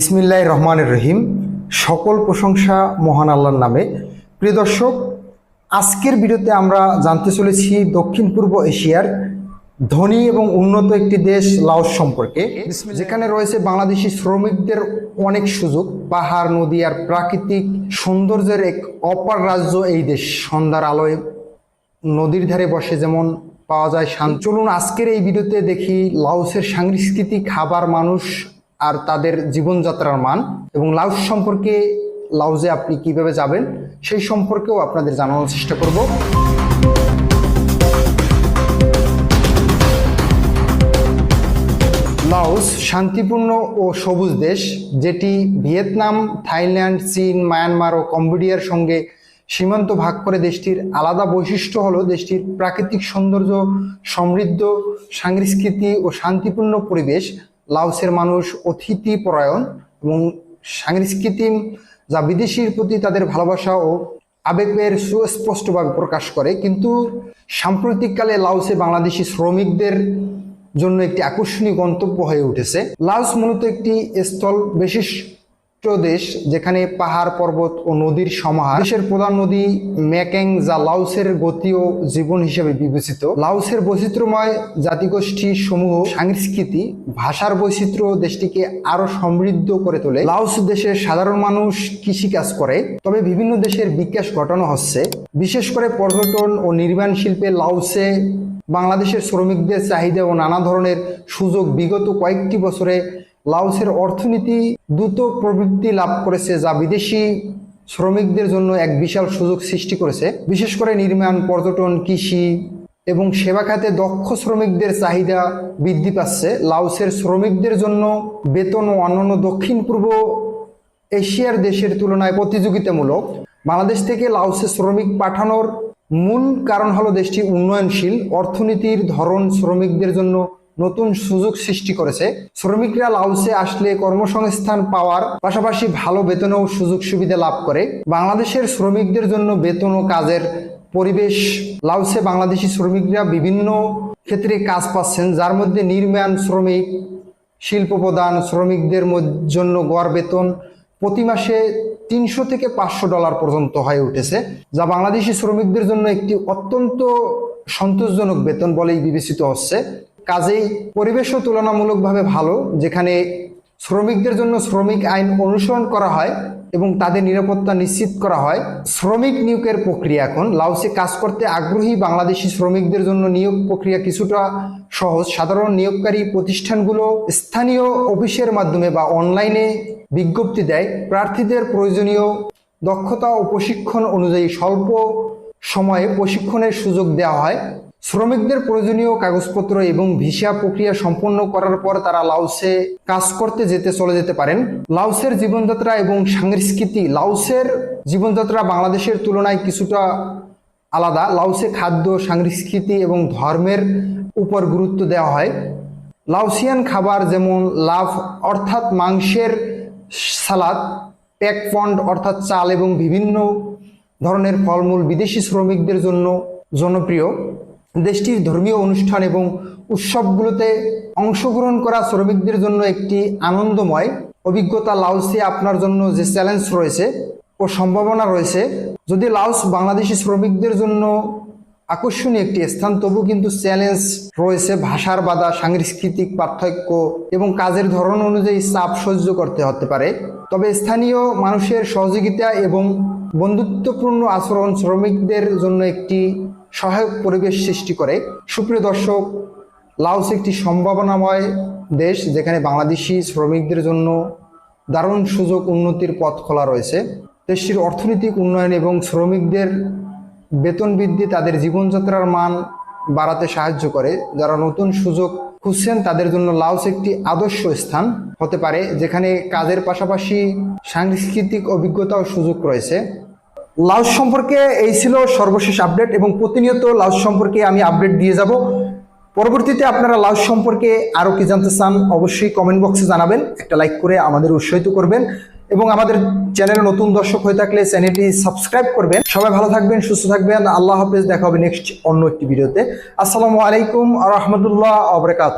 ইসমিল্লাহ রহমানের রহিম। সকল প্রশংসা মহান আল্লাহর নামে। প্রিয় দর্শক আজকের ভিডিওতে আমরা জানতে চলেছি দক্ষিণ পূর্ব এশিয়ার ধনী এবং উন্নত একটি দেশ লাওস সম্পর্কে যেখানে রয়েছে বাংলাদেশি শ্রমিকদের অনেক সুযোগ। পাহাড় নদী আর প্রাকৃতিক সৌন্দর্যের এক অপার রাজ্য এই দেশ। সন্ধ্যার আলোয় নদীর ধারে বসে যেমন পাওয়া যায় শান চলুন আজকের এই ভিডিওতে দেখি লাওসের সাংস্কৃতিক খাবার মানুষ আর তাদের জীবনযাত্রার মান এবং লাওস সম্পর্কে লাউজে আপনি কীভাবে যাবেন, সেই সম্পর্কেও আপনাদের জানানোর চেষ্টা করব। লাওস শান্তিপূর্ণ ও সবুজ দেশ, যেটি ভিয়েতনাম, থাইল্যান্ড, চীন, মায়ানমার ও কম্বোডিয়ার সঙ্গে সীমান্ত ভাগ করে দেশটির আলাদা বৈশিষ্ট্য হলো দেশটির প্রাকৃতিক সৌন্দর্য, সমৃদ্ধ, সংস্কৃতি ও শান্তিপূর্ণ পরিবেশ লাওসের মানুষ অতিথি পরায়ণ এবং সাংস্কৃতিক যা বিদেশির প্রতি তাদের ভালোবাসা ও আবেগের সুস্পষ্টভাবে প্রকাশ করে, কিন্তু সাম্প্রতিককালে লাউসে বাংলাদেশি শ্রমিকদের জন্য একটি আকর্ষণীয় গন্তব্য হয়ে উঠেছে। লাউস মূলত একটি স্থল বিশিষ্ট দেশ যেখানে পাহাড় পর্বত ও নদীর সমাহার, দেশের প্রধান নদী ম্যাকেং যা লাওসের গতি ও জীবন হিসেবে বিবেচিত। লাওসের বৈচিত্র্যময় জাতিগোষ্ঠী সমূহ সংস্কৃতি, ভাষার বৈচিত্র্য দেশটিকে আরও সমৃদ্ধ করে তোলে। লাউস দেশের সাধারণ মানুষ কৃষি কাজ করে, তবে বিভিন্ন দেশের বিকাশ ঘটানো হচ্ছে। বিশেষ করে পর্যটন ও নির্মাণ শিল্পে লাওসে বাংলাদেশের শ্রমিকদের চাহিদা ও নানা ধরনের সুযোগ বিগত কয়েকটি বছরে লাওসের অর্থনীতি দ্রুত প্রবৃদ্ধি লাভ করেছে যা বিদেশি শ্রমিকদের জন্য এক বিশাল সুযোগ সৃষ্টি করেছে। বিশেষ করে নির্মাণ, পর্যটন, কৃষি এবং সেবা খাতে দক্ষ শ্রমিকদের চাহিদা বৃদ্ধি পাচ্ছে। লাওসের শ্রমিকদের জন্য বেতন ও অন্যান্য দক্ষিণ পূর্ব এশিয়ার দেশের তুলনায় প্রতিযোগিতামূলক। বাংলাদেশ থেকে লাওসে শ্রমিক পাঠানোর মূল কারণ হলো দেশটি উন্নয়নশীল, অর্থনীতির ধরন শ্রমিকদের জন্য নতুন সুযোগ সৃষ্টি করেছে। শ্রমিকরা লাউসে আসলে কর্মসংস্থান পাওয়ার পাশাপাশি ভালো বেতন ও সুযোগ সুবিধা লাভ করে। বাংলাদেশের শ্রমিকদের জন্য বেতন ও কাজের পরিবেশ। লাউসে বাংলাদেশি শ্রমিকরা বিভিন্ন ক্ষেত্রে কাজ পাচ্ছেন, যার মধ্যে নির্মাণ শ্রমিক, শিল্প প্রদান শ্রমিকদের জন্য গড় বেতন প্রতি মাসে তিনশো থেকে পাঁচশো ডলার পর্যন্ত হয়ে উঠেছে, যা বাংলাদেশি শ্রমিকদের জন্য একটি অত্যন্ত সন্তোষজনক বেতন বলেই বিবেচিত হচ্ছে। কাজেই পরিবেশও তুলনামূলকভাবে ভালো, যেখানে শ্রমিকদের জন্য শ্রমিক আইন অনুসরণ করা হয় এবং তাদের নিরাপত্তা নিশ্চিত করা হয়। শ্রমিক নিয়োগের প্রক্রিয়া এখন লাউসে কাজ করতে আগ্রহী বাংলাদেশি শ্রমিকদের জন্য নিয়োগ প্রক্রিয়া কিছুটা সহজ। সাধারণ নিয়োগকারী প্রতিষ্ঠানগুলো স্থানীয় অফিসের মাধ্যমে বা অনলাইনে বিজ্ঞপ্তি দেয়। প্রার্থীদের প্রয়োজনীয় দক্ষতা ও প্রশিক্ষণ অনুযায়ী স্বল্প সময়ে প্রশিক্ষণের সুযোগ দেওয়া হয়। শ্রমিকদের প্রয়োজনীয় কাগজপত্র এবং ভিসা প্রক্রিয়া সম্পন্ন করার পর তারা লাউসে কাজ করতে যেতে, চলে যেতে পারেন। লাউসের জীবনযাত্রা এবং সংস্কৃতি লাউসের জীবনযাত্রা বাংলাদেশের তুলনায় কিছুটা আলাদা। লাউসে খাদ্য, সংস্কৃতি এবং ধর্মের উপর গুরুত্ব দেওয়া হয়। লাউসিয়ান খাবার যেমন লাভ অর্থাৎ মাংসের সালাদ প্যাক ফন্ড অর্থাৎ চাল এবং বিভিন্ন ধরনের ফলমূল বিদেশি শ্রমিকদের জন্য জনপ্রিয়। দেশটির ধর্মীয় অনুষ্ঠান এবং উৎসবগুলোতে অংশগ্রহণ করা শ্রমিকদের জন্য একটি আনন্দময় অভিজ্ঞতা লাউসে আপনার জন্য যে চ্যালেঞ্জ রয়েছে ও সম্ভাবনা রয়েছে। যদি লাউস বাংলাদেশি শ্রমিকদের জন্য আকর্ষণীয় একটি স্থান, তবু কিন্তু চ্যালেঞ্জ রয়েছে ভাষার বাধা, সাংস্কৃতিক পার্থক্য এবং কাজের ধরন অনুযায়ী চাপ সহ্য করতে হতে পারে। তবে স্থানীয় মানুষের সহযোগিতা এবং বন্ধুত্বপূর্ণ আচরণ শ্রমিকদের জন্য একটি সহায়ক পরিবেশ সৃষ্টি করে। সুপ্রিয় দর্শক লাওস একটি সম্ভাবনাময় দেশ যেখানে বাংলাদেশি শ্রমিকদের জন্য দারুণ সুযোগ উন্নতির পথ খোলা রয়েছে। দেশটির অর্থনৈতিক উন্নয়ন এবং শ্রমিকদের বেতন বৃদ্ধি তাদের জীবনযাত্রার মান বাড়াতে সাহায্য করে। যারা নতুন সুযোগ খুঁজছেন, তাদের জন্য লাওস একটি আদর্শ স্থান হতে পারে, যেখানে কাজের পাশাপাশি সাংস্কৃতিক অভিজ্ঞতা ও সুযোগ রয়েছে। লাউস সম্পর্কে এই ছিল সর্বশেষ আপডেট এবং প্রতিনিয়ত লাউস সম্পর্কে আমি আপডেট দিয়ে যাব। পরবর্তীতে আপনারা লাউস সম্পর্কে আরও কি জানতে চান অবশ্যই কমেন্ট বক্সে জানাবেন। একটা লাইক করে আমাদের উৎসাহিত করবেন এবং আমাদের চ্যানেলে নতুন দর্শক হয়ে থাকলে চ্যানেলটি সাবস্ক্রাইব করবেন। সবাই ভালো থাকবেন, সুস্থ থাকবেন। আল্লাহ হাফেজ, দেখা হবে নেক্সট অন্য একটি ভিডিওতে আসসালামু আলাইকুম আ রহমতুল্লাহ আবরাকাত